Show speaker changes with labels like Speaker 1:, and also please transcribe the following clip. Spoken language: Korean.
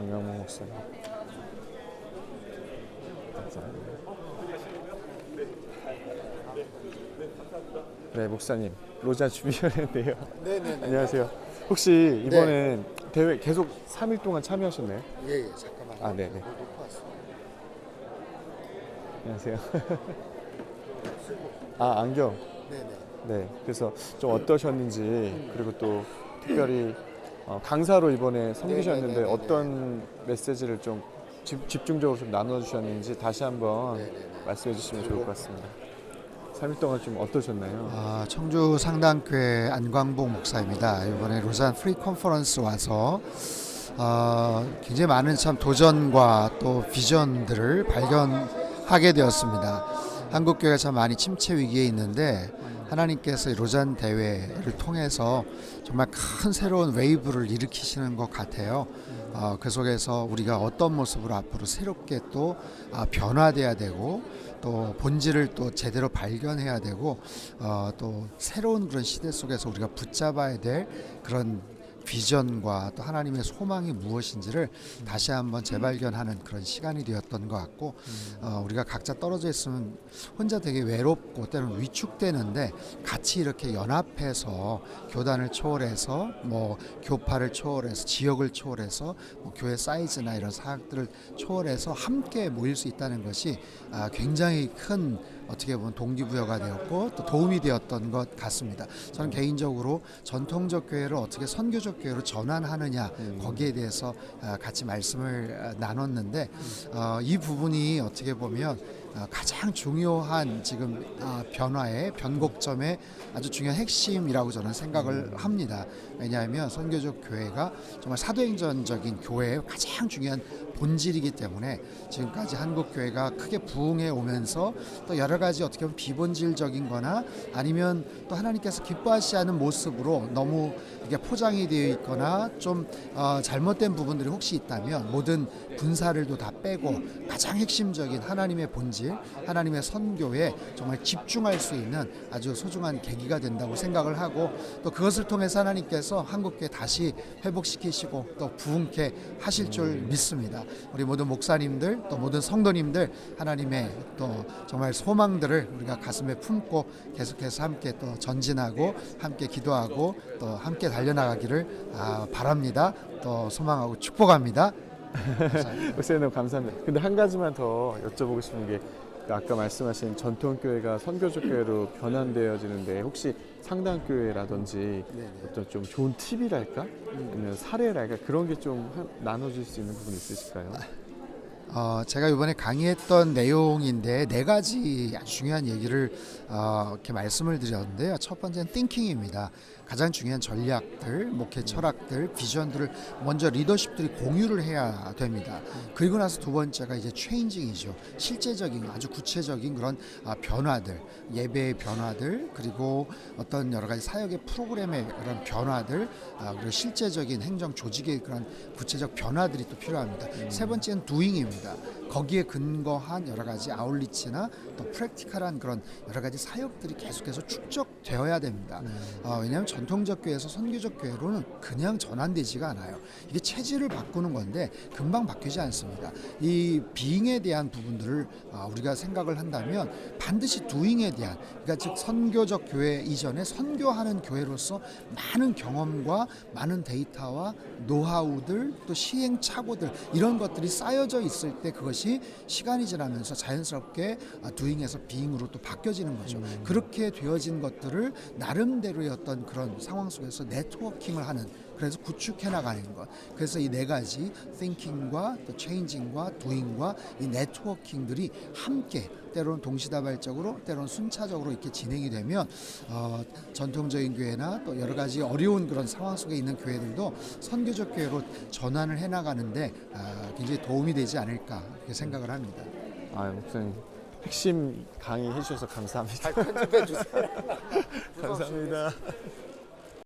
Speaker 1: 목사님. 감사합니다. 네, 목사님. 로자 주비연인데요.
Speaker 2: 네네네.
Speaker 1: 안녕하세요. 혹시 이번엔 대회 계속 3일 동안 참여하셨나요?
Speaker 2: 예, 예, 잠깐만.
Speaker 1: 아, 네네.
Speaker 2: 놓고 왔어.
Speaker 1: 안녕하세요. 아, 안경.
Speaker 2: 네네.
Speaker 1: 네. 그래서 좀 어떠셨는지 그리고 또 특별히 어, 강사로 이번에 섬기셨는데
Speaker 2: 네네네네네.
Speaker 1: 어떤 메시지를 좀 집, 집중적으로 좀 나눠주셨는지 다시 한번
Speaker 2: 네네네.
Speaker 1: 말씀해 주시면 좋을 것 같습니다. 3일 동안 좀 어떠셨나요?
Speaker 2: 아, 청주 상당교회 안광복 목사입니다. 이번에 로산 프리 컨퍼런스 와서 어, 굉장히 많은 참 도전과 또 비전들을 발견하게 되었습니다. 한국 교회가 참 많이 침체 위기에 있는데 하나님께서 이 로잔 대회를 통해서 정말 큰 새로운 웨이브를 일으키시는 것 같아요. 어, 그 속에서 우리가 어떤 모습으로 앞으로 새롭게 또 아, 변화돼야 되고 또 본질을 또 제대로 발견해야 되고 어, 또 새로운 그런 시대 속에서 우리가 붙잡아야 될 그런 비전과 또 하나님의 소망이 무엇인지를 다시 한번 재발견하는 그런 시간이 되었던 것 같고 어, 우리가 각자 떨어져 있으면 혼자 되게 외롭고 때로는 위축되는데 같이 이렇게 연합해서 교단을 초월해서 뭐 교파를 초월해서 지역을 초월해서 뭐 교회 사이즈나 이런 사역들을 초월해서 함께 모일 수 있다는 것이 아, 굉장히 큰 어떻게 보면 동기부여가 되었고 또 도움이 되었던 것 같습니다. 저는 개인적으로 전통적 교회를 어떻게 선교적 교회로 전환하느냐 거기에 대해서 아, 같이 말씀을 아, 나눴는데 어, 이 부분이 어떻게 보면 아, 가장 중요한 지금 아, 변화의 변곡점의 아주 중요한 핵심이라고 저는 생각을 합니다. 왜냐하면 선교적 교회가 정말 사도행전적인 교회의 가장 중요한 본질이기 때문에 지금까지 한국 교회가 크게 부흥해 오면서 또 여러 가지 어떻게 보면 비본질적인 거나 아니면 또 하나님께서 기뻐하시지 않은 모습으로 너무 이게 포장이 되어 있거나 좀 어, 잘못된 부분들이 혹시 있다면 모든 분사를도 다 빼고 가장 핵심적인 하나님의 본질, 하나님의 선교에 정말 집중할 수 있는 아주 소중한 계기가 된다고 생각을 하고 또 그것을 통해서 하나님께서 한국교회 다시 회복시키시고 또 부흥케 하실 줄 믿습니다. 우리 모든 목사님들 또 모든 성도님들 하나님의 또 정말 소망들을 우리가 가슴에 품고 계속해서 함께 또 전진하고 함께 기도하고 또 함께 달려나가기를 아, 바랍니다. 또 소망하고 축복합니다.
Speaker 1: 목사님 너무 감사합니다. 근데 한 가지만 더 여쭤보고 싶은 게그 아까 말씀하신 전통교회가 선교적 교회로 변환되어지는데 혹시 상당교회라든지 어떤 좀 좋은 팁이랄까? 아니면 사례랄까? 그런 게 좀 나눠줄 수 있는 부분 있으실까요?
Speaker 2: 어, 제가 이번에 강의했던 내용인데 네 가지 중요한 얘기를 어, 이렇게 말씀을 드렸는데요. 첫 번째는 띵킹입니다. 가장 중요한 전략들, 목회 철학들, 비전들을 먼저 리더십들이 공유를 해야 됩니다. 그리고 나서 두 번째가 이제 체인징이죠. 실제적인 아주 구체적인 그런 아, 변화들, 예배의 변화들, 그리고 어떤 여러 가지 사역의 프로그램의 그런 변화들, 아, 그리고 실제적인 행정 조직의 그런 구체적 변화들이 또 필요합니다. 세 번째는 두잉입니다. 거기에 근거한 여러 가지 아울리치나 또 프랙티컬한 그런 여러 가지 사역들이 계속해서 축적 되어야 됩니다. 어, 왜냐하면 전통적 교회에서 선교적 교회로는 그냥 전환되지가 않아요. 이게 체질을 바꾸는 건데 금방 바뀌지 않습니다. 이 비잉에 대한 부분들을 아, 우리가 생각을 한다면 반드시 두잉에 대한 그러니까 즉 선교적 교회 이전에 선교하는 교회로서 많은 경험과 많은 데이터와 노하우들 또 시행착오들 이런 것들이 쌓여져 있을 때 그것이 시간이 지나면서 자연스럽게 아, 두잉에서 비잉으로 또 바뀌어지는 거죠. 그렇게 되어진 것들 을 나름대로의 어떤 그런 상황 속에서 네트워킹을 하는 그래서 구축해 나가는 것. 그래서 이 네 가지 thinking과 또 changing과 doing과 이 네트워킹들이 함께 때로는 동시다발적으로 때로는 순차적으로 이렇게 진행이 되면 어, 전통적인 교회나 또 여러 가지 어려운 그런 상황 속에 있는 교회들도 선교적 교회로 전환을 해 나가는데 아, 굉장히 도움이 되지 않을까 생각을 합니다.
Speaker 1: 아, 목사님 핵심 강의 해 주셔서 감사합니다.
Speaker 2: 편집해 주세요.
Speaker 1: 감사합니다.